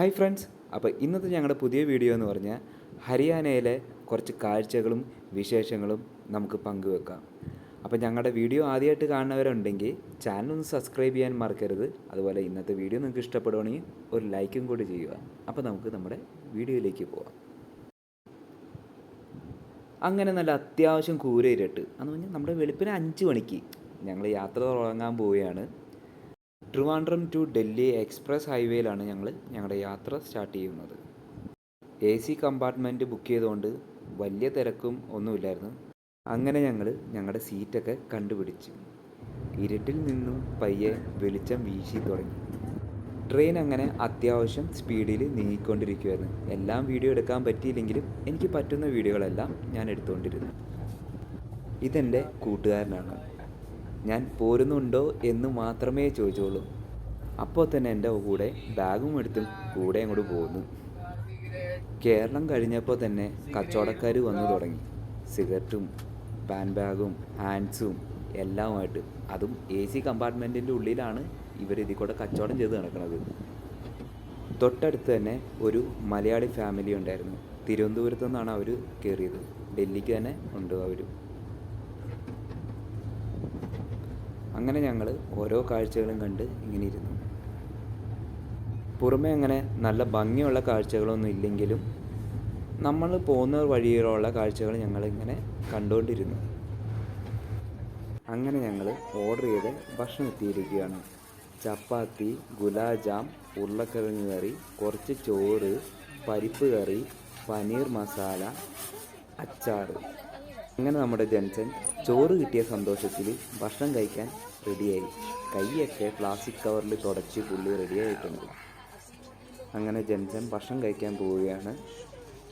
Hi friends അപ്പോൾ ഇന്നത്തെ ഞങ്ങളുടെ പുതിയ വീഡിയോ എന്ന് പറഞ്ഞാൽ ഹരിയാനയിലെ കുറച്ച് കാഴ്ചകളും വിശേഷങ്ങളും നമുക്ക് പങ്കുവെക്കാം. അപ്പോൾ ഞങ്ങളുടെ വീഡിയോ ആദ്യമായിട്ട് കാണുന്നവരുണ്ടെങ്കിൽ ചാനൽ ഒന്ന് സബ്സ്ക്രൈബ് ചെയ്യാൻ മറക്കരുത്. അതുപോലെ ഇന്നത്തെ വീഡിയോ നിങ്ങൾക്ക് ഇഷ്ടപ്പെടുകയാണെങ്കിൽ ഒരു ലൈക്കും കൂടി ചെയ്യുക. അപ്പോൾ നമുക്ക് നമ്മുടെ വീഡിയോയിലേക്ക് പോവാം. അങ്ങനെ നല്ല അത്യാവശ്യം കൂരയിരട്ട് എന്ന് പറഞ്ഞാൽ നമ്മുടെ വെളുപ്പിന് അഞ്ച് മണിക്ക് ഞങ്ങൾ യാത്ര തുടങ്ങാൻ പോവുകയാണ്. ട്രിവാൻഡ്രം ടു ഡൽഹി എക്സ്പ്രസ് ഹൈവേയിലാണ് ഞങ്ങൾ ഞങ്ങളുടെ യാത്ര സ്റ്റാർട്ട് ചെയ്യുന്നത്. എ സി കമ്പാർട്ട്മെന്റ് ബുക്ക് ചെയ്തുകൊണ്ട് വലിയ തിരക്കും ഒന്നുമില്ലായിരുന്നു. അങ്ങനെ ഞങ്ങൾ ഞങ്ങളുടെ സീറ്റൊക്കെ കണ്ടുപിടിച്ചു. ഇരുട്ടിൽ നിന്നും പയ്യെ വെളിച്ചം വീശി തുടങ്ങി. ട്രെയിൻ അങ്ങനെ അത്യാവശ്യം സ്പീഡിൽ നീങ്ങിക്കൊണ്ടിരിക്കുമായിരുന്നു എല്ലാം വീഡിയോ എടുക്കാൻ പറ്റിയില്ലെങ്കിലും എനിക്ക് പറ്റുന്ന വീഡിയോകളെല്ലാം ഞാൻ എടുത്തുകൊണ്ടിരുന്നു. ഇതെന്റെ കൂട്ടുകാരനാണ്. ഞാൻ പോരുന്നുണ്ടോ എന്ന് മാത്രമേ ചോദിച്ചുള്ളൂ. അപ്പോൾ തന്നെ എന്റെ കൂടെ ബാഗും എടുത്തും കൂടെ അങ്ങോട്ട് പോന്നു. കേരളം കഴിഞ്ഞപ്പോൾ തന്നെ കച്ചവടക്കാർ വന്നു തുടങ്ങി. സിഗരറ്റും പാൻ ബാഗും ഹാൻഡ്സും എല്ലാമായിട്ട്. അതും എ സി കമ്പാർട്ട്മെന്റിന്റെ ഉള്ളിലാണ് ഇവർ ഇതിൽ കൂടെ കച്ചവടം ചെയ്ത് നടക്കുന്നത്. തൊട്ടടുത്ത് തന്നെ ഒരു മലയാളി ഫാമിലി ഉണ്ടായിരുന്നു. തിരുവനന്തപുരത്തു നിന്നാണ് അവർ കയറിയത്. ഡൽഹിക്ക് തന്നെ ഉണ്ട് അവരും അങ്ങനെ ഞങ്ങൾ ഓരോ കാഴ്ചകളും കണ്ട് ഇങ്ങനെ ഇരുന്നു. പുറമേ അങ്ങനെ നല്ല ഭംഗിയുള്ള കാഴ്ചകളൊന്നും ഇല്ലെങ്കിലും നമ്മൾ പോകുന്ന വഴിയിലുള്ള കാഴ്ചകൾ ഞങ്ങളിങ്ങനെ കണ്ടുകൊണ്ടിരുന്നു അങ്ങനെ ഞങ്ങൾ ഓർഡർ ചെയ്ത് ഭക്ഷണം എത്തിയിരിക്കുകയാണ്. ചപ്പാത്തി ഗുലാബ് ജാം ഉരുളക്കിഴങ്ങ് കറി കുറച്ച് ചോറ് പരിപ്പ് കറി പനീർ മസാല അച്ചാറ്. അങ്ങനെ നമ്മുടെ ജൻസൻ ചോറ് കിട്ടിയ സന്തോഷത്തിൽ ഭക്ഷണം കഴിക്കാൻ റെഡിയായി. കൈയൊക്കെ പ്ലാസ്റ്റിക് കവറിൽ തുടച്ച് പുള്ളി റെഡിയായിട്ടുണ്ട്. അങ്ങനെ ജൻസൻ ഭക്ഷണം കഴിക്കാൻ പോവുകയാണ്.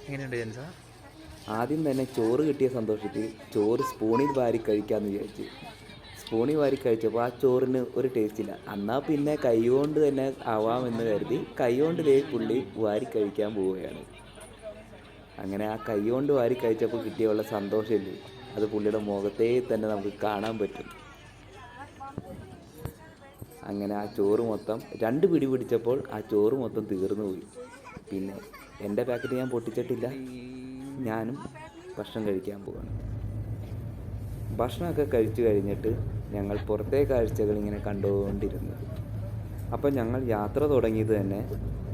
എങ്ങനെയുണ്ട് ജെൻസ ആദ്യം തന്നെ ചോറ് കിട്ടിയ സന്തോഷത്തിൽ ചോറ് സ്പൂണിൽ വാരി കഴിക്കാമെന്ന് വിചാരിച്ചു. സ്പൂണിൽ വാരി കഴിച്ചപ്പോൾ ആ ചോറിന് ഒരു ടേസ്റ്റ് ഇല്ല. എന്നാൽ പിന്നെ കൈകൊണ്ട് തന്നെ ആവാമെന്ന് കരുതി കൈകൊണ്ട് ദേ പുള്ളി വാരി കഴിക്കാൻ പോവുകയാണ്. അങ്ങനെ ആ കൈ കൊണ്ട് വാരി കഴിച്ചപ്പോൾ കിട്ടിയുള്ള സന്തോഷമില്ല? അത് പുള്ളിയുടെ മുഖത്തേ തന്നെ നമുക്ക് കാണാൻ പറ്റും. അങ്ങനെ ആ ചോറ് മൊത്തം രണ്ട് പിടി പിടിച്ചപ്പോൾ ആ ചോറ് മൊത്തം തീർന്നു പോയി. പിന്നെ എന്റെ പാക്കറ്റ് ഞാൻ പൊട്ടിച്ചിട്ടില്ല. ഞാനും ഭക്ഷണം കഴിക്കാൻ പോവാണ്. ഭക്ഷണമൊക്കെ കഴിച്ചു കഴിഞ്ഞിട്ട് ഞങ്ങൾ പുറത്തെ കാഴ്ചകൾ ഇങ്ങനെ കണ്ടുകൊണ്ടിരുന്നു. അപ്പോൾ ഞങ്ങൾ യാത്ര തുടങ്ങിയത് തന്നെ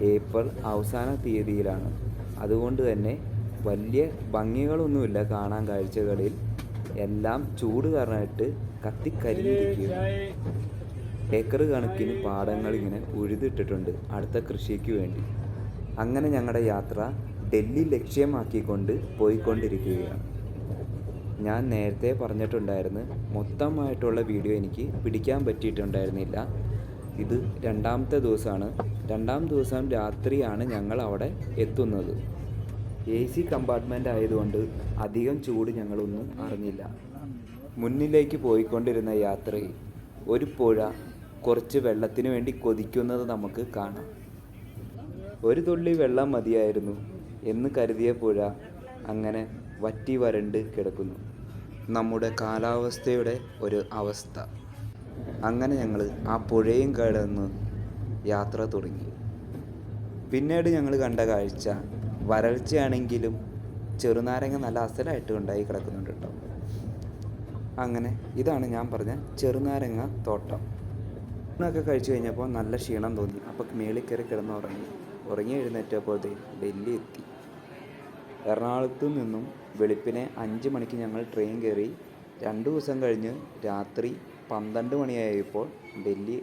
ഏപ്രിൽ അവസാന തീയതിയിലാണ്. അതുകൊണ്ട് തന്നെ വലിയ ഭംഗികളൊന്നുമില്ല കാണാൻ കാഴ്ചകളിൽ. എല്ലാം ചൂട് കാരണമായിട്ട് കത്തിക്കരിഞ്ഞിരിക്കുക ഏക്കർ കണക്കിന് പാടങ്ങൾ ഇങ്ങനെ ഉഴുതിട്ടിട്ടുണ്ട് അടുത്ത കൃഷിക്ക് വേണ്ടി. അങ്ങനെ ഞങ്ങളുടെ യാത്ര ഡൽഹി ലക്ഷ്യമാക്കിക്കൊണ്ട് പോയിക്കൊണ്ടിരിക്കുകയാണ്. ഞാൻ നേരത്തെ പറഞ്ഞിട്ടുണ്ടായിരുന്നു മൊത്തമായിട്ടുള്ള വീഡിയോ എനിക്ക് പിടിക്കാൻ പറ്റിയിട്ടുണ്ടായിരുന്നില്ല. ഇത് രണ്ടാമത്തെ ദിവസമാണ്. രണ്ടാം ദിവസം രാത്രിയാണ് ഞങ്ങൾ അവിടെ എത്തുന്നത്. എ സി കമ്പാർട്ട്മെന്റ് ആയതുകൊണ്ട് അധികം ചൂട് ഞങ്ങളൊന്നും അറിഞ്ഞില്ല. മുന്നിലേക്ക് പോയിക്കൊണ്ടിരുന്ന യാത്രയിൽ ഒരു പുഴ കുറച്ച് വെള്ളത്തിന് വേണ്ടി കൊതിക്കുന്നത് നമുക്ക് കാണാം. ഒരു തുള്ളി വെള്ളം മതിയായിരുന്നു എന്ന് കരുതിയ പുഴ അങ്ങനെ വറ്റി വരണ്ട് കിടക്കുന്നു. നമ്മുടെ കാലാവസ്ഥയുടെ ഒരു അവസ്ഥ. അങ്ങനെ ഞങ്ങൾ ആ പുഴയും കടന്ന് യാത്ര തുടങ്ങി. പിന്നീട് ഞങ്ങൾ കണ്ട കാഴ്ച വരൾച്ചയാണെങ്കിലും ചെറുനാരങ്ങ നല്ല അസലായിട്ട് ഉണ്ടായി കിടക്കുന്നുണ്ട് കേട്ടോ. അങ്ങനെ ഇതാണ് ഞാൻ പറഞ്ഞ ചെറുനാരങ്ങ തോട്ടം. ഊണൊക്കെ കഴിച്ചു കഴിഞ്ഞപ്പോൾ നല്ല ക്ഷീണം തോന്നി. അപ്പോൾ മേളിൽ കയറി കിടന്ന് ഉറങ്ങി. ഉറങ്ങി എഴുന്നേറ്റപ്പോൾ ദേ ഡൽഹി എത്തി. എറണാകുളത്തു നിന്നും വെളുപ്പിനെ അഞ്ച് മണിക്ക് ഞങ്ങൾ ട്രെയിൻ കയറി. രണ്ട് ദിവസം കഴിഞ്ഞ് രാത്രി പന്ത്രണ്ട് മണിയായപ്പോൾ ഡൽഹി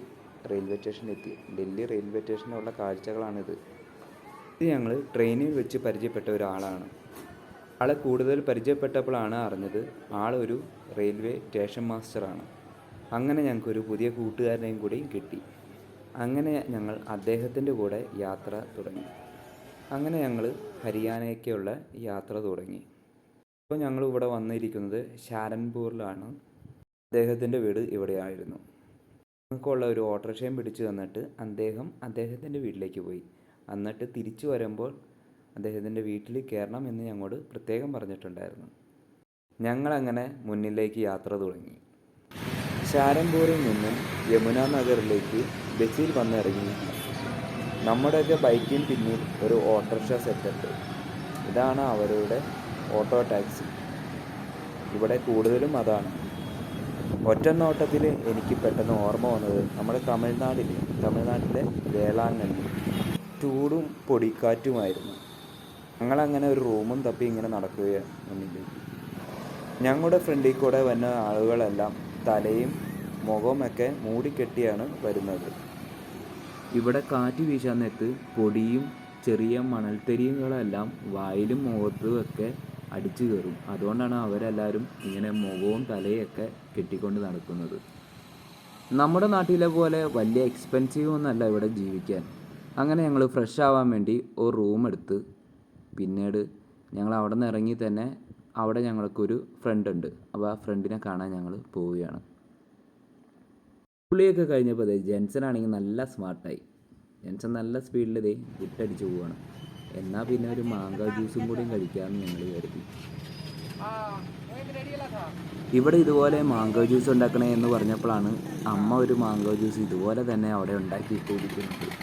റെയിൽവേ സ്റ്റേഷനിലെത്തി ഡൽഹി റെയിൽവേ സ്റ്റേഷനിലുള്ള കാഴ്ചകളാണിത്. ഇത് ഞങ്ങൾ ട്രെയിനിൽ വെച്ച് പരിചയപ്പെട്ട ഒരാളാണ്. ആളെ കൂടുതൽ പരിചയപ്പെട്ടപ്പോഴാണ് അറിഞ്ഞത് ആളൊരു റെയിൽവേ സ്റ്റേഷൻ മാസ്റ്ററാണ്. അങ്ങനെ ഞങ്ങൾക്കൊരു പുതിയ കൂട്ടുകാരനെയും കൂടി കിട്ടി. അങ്ങനെ ഞങ്ങൾ അദ്ദേഹത്തിന്റെ കൂടെ യാത്ര തുടങ്ങി. അങ്ങനെ ഞങ്ങൾ ഹരിയാനയ്ക്കുള്ള യാത്ര തുടങ്ങി. ഇപ്പോൾ ഞങ്ങൾ ഇവിടെ വന്നിരിക്കുന്നത് ഷാരൻപൂരിലാണ് അദ്ദേഹത്തിന്റെ വീട് ഇവിടെയായിരുന്നു. ഞങ്ങൾക്കുള്ള ഒരു ഓട്ടോറിക്ഷയും പിടിച്ചു തന്നിട്ട് അദ്ദേഹം അദ്ദേഹത്തിന്റെ വീട്ടിലേക്ക് പോയി. എന്നിട്ട് തിരിച്ചു വരുമ്പോൾ അദ്ദേഹത്തിന്റെ വീട്ടിൽ കയറണം എന്ന് ഞങ്ങളോട് പ്രത്യേകം പറഞ്ഞിട്ടുണ്ടായിരുന്നു. ഞങ്ങളങ്ങനെ മുന്നിലേക്ക് യാത്ര തുടങ്ങി. ഷാരംപൂരിൽ നിന്നും യമുന നഗറിലേക്ക് ബസ്സിൽ വന്നിറങ്ങി. നമ്മുടെയൊക്കെ ബൈക്കിന് പിന്നിൽ ഒരു ഓട്ടോറിക്ഷ സെറ്റപ്പ്. ഇതാണ് അവരുടെ ഓട്ടോ ടാക്സി. ഇവിടെ കൂടുതലും അതാണ്. ഒറ്റ നോട്ടത്തിൽ എനിക്ക് പെട്ടെന്ന് ഓർമ്മ വന്നത് നമ്മുടെ തമിഴ്നാടിലെ തമിഴ്നാട്ടിലെ വേളാങ്കണ്ണി. ചൂടും പൊടിക്കാറ്റുമായിരുന്നു. ഞങ്ങളങ്ങനെ ഒരു റൂമും തപ്പി ഇങ്ങനെ നടക്കുകയാണ് ഞങ്ങളുടെ ഫ്രണ്ടിൽ കൂടെ വന്ന ആളുകളെല്ലാം തലയും മുഖവുമൊക്കെ മൂടിക്കെട്ടിയാണ് വരുന്നത്. ഇവിടെ കാറ്റ് വീശാൻ നേരത്ത് പൊടിയും ചെറിയ മണൽത്തരികളെല്ലാം വായിലും മുഖത്തും ഒക്കെ അടിച്ചു കയറും. അതുകൊണ്ടാണ് അവരെല്ലാവരും ഇങ്ങനെ മുഖവും തലയൊക്കെ കെട്ടിക്കൊണ്ട് നടക്കുന്നത്. നമ്മുടെ നാട്ടിലെ പോലെ വലിയ എക്സ്പെൻസീവ് ഒന്നല്ല ഇവിടെ ജീവിക്കാൻ. അങ്ങനെ ഞങ്ങൾ ഫ്രഷ് ആവാൻ വേണ്ടി ഒരു റൂം എടുത്ത് പിന്നീട് ഞങ്ങൾ അവിടെ നിന്ന് ഇറങ്ങി തന്നെ അവിടെ ഞങ്ങൾക്കൊരു ഫ്രണ്ട് ഉണ്ട് അപ്പോൾ ആ ഫ്രണ്ടിനെ കാണാൻ ഞങ്ങൾ പോവുകയാണ്. പുള്ളിയൊക്കെ കഴിഞ്ഞപ്പോൾ അതെ ജെൻസൺ ആണെങ്കിൽ നല്ല സ്മാർട്ടായി. ജെൻസൺ നല്ല സ്പീഡിൽ ഇതേ വിട്ടടിച്ച് പോവുകയാണ് എന്നാൽ പിന്നെ ഒരു മാങ്ക ജ്യൂസും കൂടിയും കഴിക്കാമെന്ന് ഞങ്ങൾ കരുതി. ഇവിടെ ഇതുപോലെ മാങ്കോ ജ്യൂസ് ഉണ്ടാക്കണേ എന്ന് പറഞ്ഞപ്പോഴാണ് അമ്മ ഒരു മാങ്കോ ജ്യൂസ് ഇതുപോലെ തന്നെ അവിടെ ഉണ്ടാക്കി ഉണ്ടാക്കിയിട്ടിരിക്കുന്നത്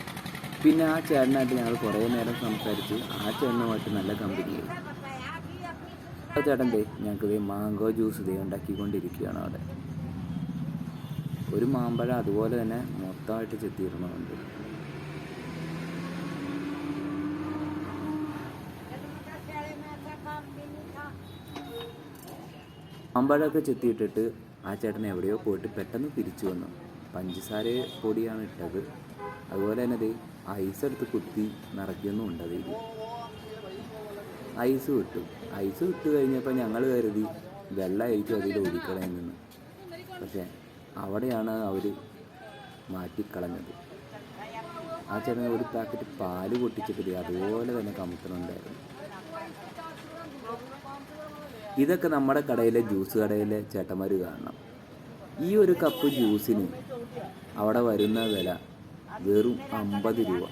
പിന്നെ ആ ചേട്ടനായിട്ട് ഞങ്ങൾ കുറേ നേരം സംസാരിച്ച് ആ ചേട്ടനുമായിട്ട് നല്ല കമ്പനിയായി ചേട്ടൻ ദേ ഞങ്ങൾക്ക് ദേ മാങ്കോ ജ്യൂസ് ദേ ഉണ്ടാക്കിക്കൊണ്ടിരിക്കുകയാണ് അവിടെ. ഒരു മാമ്പഴം അതുപോലെ തന്നെ മൊത്തമായിട്ട് ചെത്തിയിടണമുണ്ട്. മാമ്പഴമൊക്കെ ചെത്തിയിട്ടിട്ട് ആ ചേട്ടൻ എവിടെയോ പോയിട്ട് പെട്ടെന്ന് തിരിച്ചു വന്നു. പഞ്ചസാര പൊടിയാണ് ഇട്ടത്. അതുപോലെ തന്നെ ഐസ് എടുത്ത് കുത്തി നിറയ്ക്കുന്നുണ്ട് അതിൽ. ഐസ് കിട്ടും. ഐസ് വിട്ട് കഴിഞ്ഞപ്പോൾ ഞങ്ങൾ കരുതി വെള്ളമായിരിക്കും അതിൽ ഒഴിക്കണമെന്ന് പക്ഷേ അവിടെയാണ് അവർ മാറ്റിക്കളഞ്ഞത്. ആ ചേട്ടൻ ഒരു പാക്കറ്റ് പാൽ പൊട്ടിച്ചിട്ട് അതുപോലെ തന്നെ കമുത്തുന്നുണ്ടായിരുന്നു ഇതൊക്കെ നമ്മുടെ കടയിലെ ജ്യൂസ് കടയിലെ ചേട്ടന്മാർ കാണണം. ഈ ഒരു കപ്പ് ജ്യൂസിന് അവിടെ വരുന്ന വില വെറും അമ്പത് രൂപ.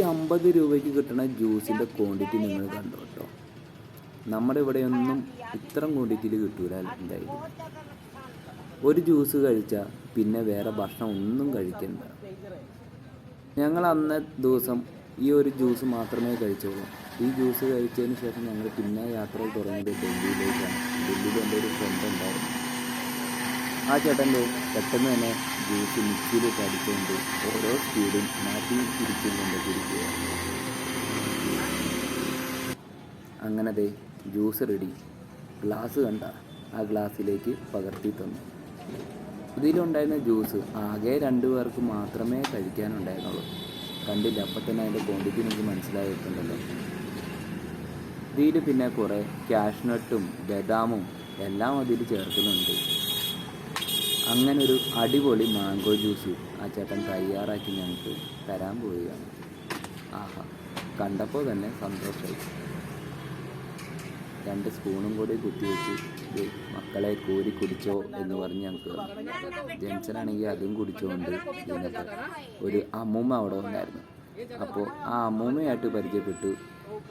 ഈ അമ്പത് രൂപയ്ക്ക് കിട്ടുന്ന ജ്യൂസിന്റെ ക്വാണ്ടിറ്റി നിങ്ങൾ കണ്ടു കേട്ടോ നമ്മുടെ ഇവിടെയൊന്നും ഇത്രയും ക്വാണ്ടിറ്റിയിൽ കിട്ടൂല എന്തായാലും. ഒരു ജ്യൂസ് കഴിച്ചാൽ പിന്നെ വേറെ ഭക്ഷണം ഒന്നും കഴിക്കണ്ട. ഞങ്ങൾ അന്ന ദിവസം ഈ ഒരു ജ്യൂസ് മാത്രമേ കഴിച്ചുള്ളൂ. ഈ ജ്യൂസ് കഴിച്ചതിന് ശേഷം ഞങ്ങൾ പിന്നെ യാത്ര തുടങ്ങിയത് ഡൽഹിയിലേക്കാണ്. ഡൽഹിയിൽ എന്റെ ഒരു ഫ്രണ്ട് ഉണ്ടായിരുന്നു. ആ ചേട്ടന്റെ പെട്ടെന്ന് തന്നെ ജ്യൂസ് മിക്സിയിലേക്ക് അടിച്ചുകൊണ്ട് ഓരോ സ്പീഡും മാറ്റി തിരിച്ചും കൊണ്ട് കുടിക്കുകയാണ് അങ്ങനെ ദേ ജ്യൂസ് റെഡി ഗ്ലാസ് കണ്ട ആ ഗ്ലാസ്സിലേക്ക് പകർത്തി തന്നു. ഇതിലുണ്ടായിരുന്ന ജ്യൂസ് ആകെ രണ്ടു പേർക്ക് മാത്രമേ കഴിക്കാനുണ്ടായിരുന്നുള്ളൂ. കണ്ടില്ല അപ്പം തന്നെ അതിന്റെ ക്വാണ്ടിറ്റി എനിക്ക് മനസ്സിലായിട്ടുണ്ടല്ലോ. ഇതിൽ പിന്നെ കുറേ കാഷ്നട്ടും ബദാമും എല്ലാം അതിൽ ചേർക്കുന്നുണ്ട്. അങ്ങനെ ഒരു അടിപൊളി മാംഗോ ജ്യൂസ് ആ ചേട്ടൻ തയ്യാറാക്കി ഞങ്ങൾക്ക് തരാൻ പോവുകയാണ്. ആഹാ കണ്ടപ്പോൾ തന്നെ സന്തോഷമായി രണ്ട് സ്പൂണും കൂടി കുത്തിവെച്ച് ദേ മക്കളെ കോരി കുടിച്ചോ എന്ന് പറഞ്ഞ് ഞങ്ങൾക്ക്. ജെൻസനാണെങ്കിൽ അതും കുടിച്ചുകൊണ്ട് ഞങ്ങൾക്ക് ഒരു അമ്മൂമ്മ അവിടെ ഉണ്ടായിരുന്നു അപ്പോൾ ആ അമ്മൂമ്മയായിട്ട് പരിചയപ്പെട്ടു.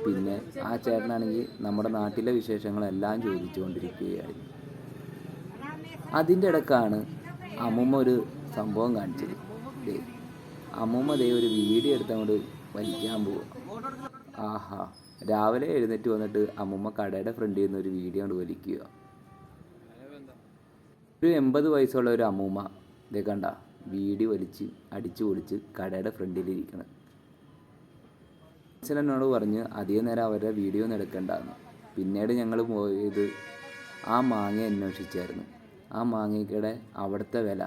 പിന്നെ ആ ചേട്ടനാണെങ്കിൽ നമ്മുടെ നാട്ടിലെ വിശേഷങ്ങളെല്ലാം ചോദിച്ചുകൊണ്ടിരിക്കുകയായിരുന്നു. അതിന്റെ ഇടക്കാണ് അമ്മൂമ്മ ഒരു സംഭവം കാണിച്ചത്. ദേ അമ്മൂമ്മ ദേ ഒരു വീഡിയോ എടുത്തങ്ങോട്ട് വലിക്കാൻ പോവുക ആഹാ രാവിലെ എഴുന്നേറ്റ് വന്നിട്ട് അമ്മൂമ്മ കടയുടെ ഫ്രണ്ടിൽ നിന്ന് ഒരു വീഡിയോ കൊണ്ട് വലിക്കുക. ഒരു എൺപത് വയസ്സുള്ള ഒരു അമ്മൂമ്മ ഇതേ കണ്ട വീടി വലിച്ച് അടിച്ചു പൊളിച്ച് കടയുടെ ഫ്രണ്ടിലിരിക്കണം എന്നോട് പറഞ്ഞ് അധികം നേരം അവരുടെ വീഡിയോ ഒന്നും എടുക്കണ്ടെന്ന്. പിന്നീട് ഞങ്ങൾ പോയത് ആ മാങ്ങ അന്വേഷിച്ചായിരുന്നു. ആ മാങ്ങയ്ക്കടെ അവിടുത്തെ വില.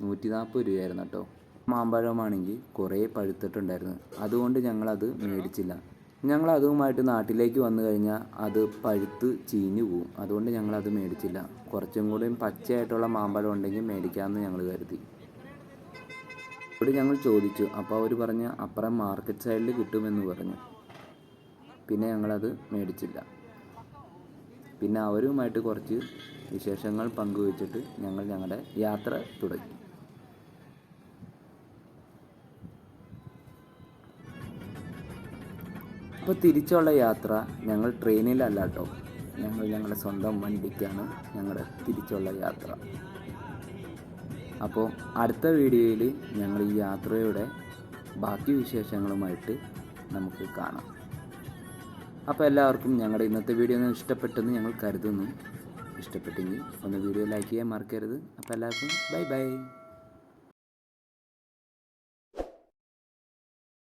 നൂറ്റി നാൽപ്പത് രൂപയായിരുന്നു കേട്ടോ. മാമ്പഴമാണെങ്കിൽ കുറേ പഴുത്തിട്ടുണ്ടായിരുന്നു. അതുകൊണ്ട് ഞങ്ങളത് മേടിച്ചില്ല. ഞങ്ങൾ അതുമായിട്ട് നാട്ടിലേക്ക് വന്നു കഴിഞ്ഞാൽ അത് പഴുത്ത് ചീഞ്ഞു പോവും. അതുകൊണ്ട് ഞങ്ങളത് മേടിച്ചില്ല. കുറച്ചും കൂടി പച്ചയായിട്ടുള്ള മാമ്പഴം ഉണ്ടെങ്കിൽ മേടിക്കാമെന്ന് ഞങ്ങൾ കരുതി. ഇവിടെ ഞങ്ങൾ ചോദിച്ചു. അപ്പോൾ അവർ പറഞ്ഞ് അപ്പുറം മാർക്കറ്റ് സൈഡിൽ കിട്ടുമെന്ന് പറഞ്ഞു. പിന്നെ ഞങ്ങളത് മേടിച്ചില്ല. പിന്നെ അവരുമായിട്ട് കുറച്ച് വിശേഷങ്ങൾ പങ്കുവച്ചിട്ട് ഞങ്ങൾ ഞങ്ങളുടെ യാത്ര തുടങ്ങി. അപ്പോൾ തിരിച്ചുള്ള യാത്ര ഞങ്ങൾ ട്രെയിനിലല്ല കേട്ടോ ഞങ്ങൾ ഞങ്ങളുടെ സ്വന്തം വണ്ടിക്കാണ് ഞങ്ങളുടെ തിരിച്ചുള്ള യാത്ര. അപ്പോൾ അടുത്ത വീഡിയോയിൽ ഞങ്ങൾ ഈ യാത്രയുടെ ബാക്കി വിശേഷങ്ങളുമായിട്ട് നമുക്ക് കാണാം. അപ്പോൾ എല്ലാവർക്കും ഞങ്ങളുടെ ഇന്നത്തെ വീഡിയോ ഇഷ്ടപ്പെട്ടെന്ന് ഞങ്ങൾ കരുതുന്നു. ഇഷ്ടപ്പെട്ടെങ്കിൽ ഒന്ന് വീഡിയോ ലൈക്ക് ചെയ്യാൻ മറക്കരുത്. അപ്പോൾ എല്ലാവർക്കും ബൈ ബൈ